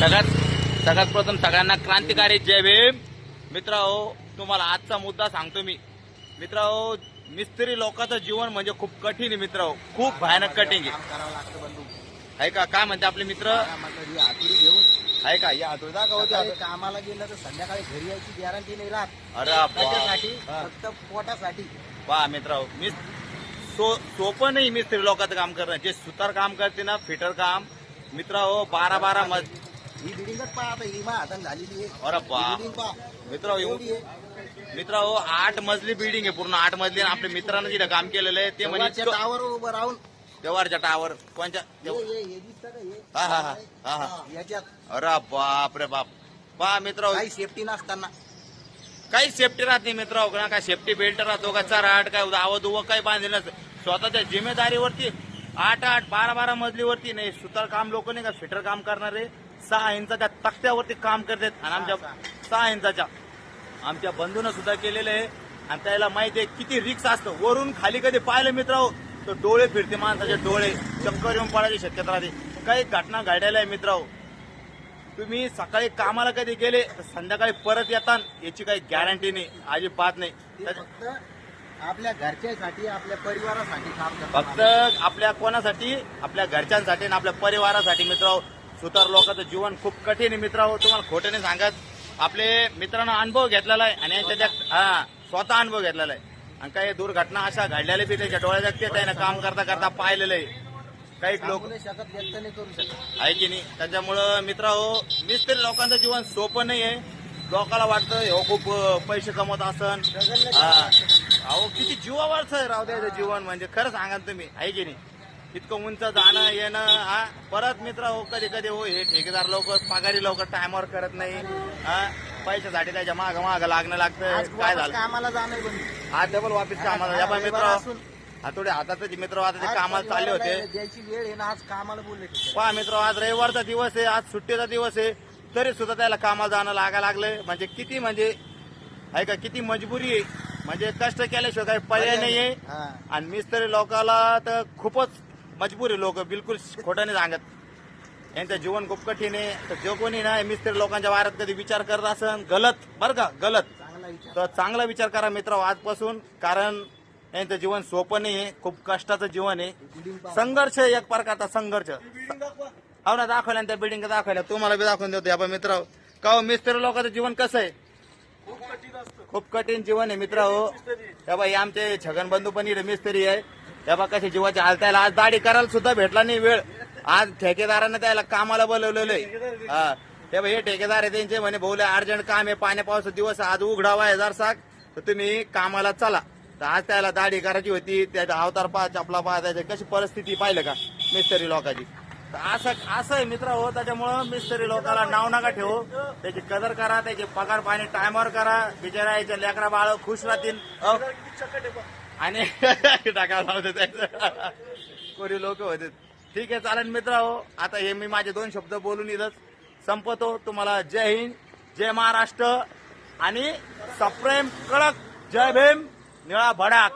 सगळ्यात सगळ्यात प्रथम सगळ्यांना क्रांतिकारी जय भीम. मित्र हो तुम्हाला आजचा मुद्दा सांगतो मी. मित्र हो मिस्त्री लोकांचं जीवन म्हणजे खूप कठीण आहे मित्र हो खूप भयानक कठीण आहे. आहे का? काय म्हणते आपले मित्र? घेऊन आहे का? या हातोडी दाखव होती? सकाळी हातोडी. कामाला गेलं तर संध्याकाळी घरी यायची गॅरंटी नाही राहत. अरे बाप. त्याच्यासाठी हा. फक्त पोटासाठी. वा मित्र मी सो सोपं नाही मिस्त्री लोकांचं काम करणं. जे सुतार काम करते ना फिटर काम. मित्र हो बारा बारा मज ही बिल्डिंगच पहा आता ही हाताने झालेली आहे. अरे बाप. बिल्डिंग पहा. मित्र हो, एवढी आहे. मित्र हो आठ मजली बिल्डिंग आहे पूर्ण आठ मजली आणि आपल्या मित्रांनं जिथं काम केलेलं आहे ते म्हणजे टावर उभं राहून. देवारच्या टावर कोणच्या? हे- देव- हे- हे दिसतं का हे? हा, हा, हा. हा, हा. हा, याच्यात. अरे बाप रे बाप. पहा मित्र हो, काही सेफ्टी नसताना. काही सेफ्टी राहत नाही मित्र हो. ना काय सेफ्टी बेल्ट राहतो का? चराट काय आवं दुवं काही बांधले नसतं. स्वतःच्या जिम्मेदारीवरती आठ आठ बारा बारा मजलीवरती नाही. सुतार काम लोक नाही का? फिटर काम करणारे. सहा इंचाच्या तक्त्यावरती काम करतात. आणि आमच्या सहा इंचाच्या. आमच्या बंधूनं सुद्धा केलेलं आहे. आणि त्याला माहिती आहे किती रिक्स असतं. वरून खाली कधी पाहिलं मित्र हो तर डोळे फिरते माणसाचे डोळे. चक्कर येऊन पडायची शक्यता राहते. काही घटना घडायला आहे मित्र हो. तुम्ही सकाळी कामाला कधी गेले तर संध्याकाळी परत येतात याची काही गॅरंटी नाही अजिबात नाही. आपल्या घरच्यासाठी आपल्या परिवारासाठी काम फक्त आपल्या कोणासाठी? आपल्या घरच्यांसाठी आणि आपल्या परिवारासाठी मित्र सुतार लोकांचं जीवन खूप कठीण आहे मित्र तुम्हाला खोटं नाही सांगत. आपले मित्रांनो अनुभव घेतलेला आहे आणि यांच्या त्या- हा स्वतः अनुभव घेतलेला आहे. आणि काही दुर्घटना अशा घडलेल्या बी त्याच्या डोळ्यात ते त्यानं काम करता करता पाहिलेलं आहे. काही लोक आहे की नाही? त्याच्यामुळं मित्र हो मिस्त्री लोकांचं जीवन सोपं नाही आहे. लोकांना वाटतं हो खूप पैसे कमवत असन. हा. अहो किती जीवावरच आहे राव द्यायचं जीवन म्हणजे खरं सांगा तुम्ही. आहे की नाही? इतकं उंच जाणं येणं हा? परत मित्र हो कधी कधी हो हे ठेकेदार लवकर पगारी लवकर टायमावर करत नाही हा? पैशासाठी त्याच्या माग माग लागणं लागतं काय झालं? कामाला जाणं आज डबल वापिस कामाला. या बाई मित्र हा थोडे हातातच मित्र आता ते कामाला चालले होते. द्यायची वेळ आहे ना आज कामाला बोलले पहा मित्र आज रविवारचा दिवस आहे आज सुट्टीचा दिवस आहे तरी सुद्धा त्याला कामाला जाणं लागा लागलंय. म्हणजे किती म्हणजे आहे का किती मजबुरी आहे. म्हणजे कष्ट केल्याशिवाय काही पर्याय नाही. आहे हा. आणि मिस्त्री लोकाला तर खूपच मजबूर लोक बिलकुल खोटं नाही सांगत. यांचं जीवन खूप कठीण आहे. तर जो कोणी ना मिस्त्री लोकांच्या वाऱ्यात कधी विचार करत असन गलत बरं का गलत. चांगला विचार. तर चांगला विचार करा मित्र आजपासून कारण यांचं जीवन सोपं नाही आहे खूप कष्टाचं जीवन आहे. संघर्ष एक प्रकारचा संघर्ष. हो ना दाखवल्या त्या बिल्डिंग दाखवल्या तुम्हाला बी दाखवून देतो आपण मित्र. का हो मिस्त्री लोकांचं जीवन कसं आहे? खूप कठीण जीवन आहे मित्र हो. त्या बाई आमचे छगन बंधू पण इथे मिस्त्री आहे. त्या बा कशी जीवाची त्याला आज दाढी करायला सुद्धा भेटला नाही वेळ. आज ठेकेदारानं त्याला कामाला बोलवलेलं आहे. हा. ते बा हे ठेकेदार आहे त्यांचे. म्हणे भाऊला अर्जंट काम आहे. पाण्या पावसाचा दिवस आज उघडावा हजार साग तर तुम्ही कामाला चला. तर आज त्याला दाढी करायची होती. त्याचा अवतार पहा चपला पहा. त्याची कशी परिस्थिती पाहिलं का? मिस्त्री लोकांची. असं असं आहे मित्र हो. त्याच्यामुळं मिस्त्री लोकाला नाव नका ठेवू. त्याची कदर करा. त्याचे पगार पाणी टायमावर करा. बिचारा याच्या लेकरा बाळ खुश राहतील. आणि टाकायला लावते त्याचं कोरी लोक होते. ठीक आहे चालेल मित्र हो आता हे मी माझे दोन शब्द बोलून इथंच संपतो. तुम्हाला जय हिंद जय महाराष्ट्र आणि सप्रेम कडक जय भीम निळा भडाक.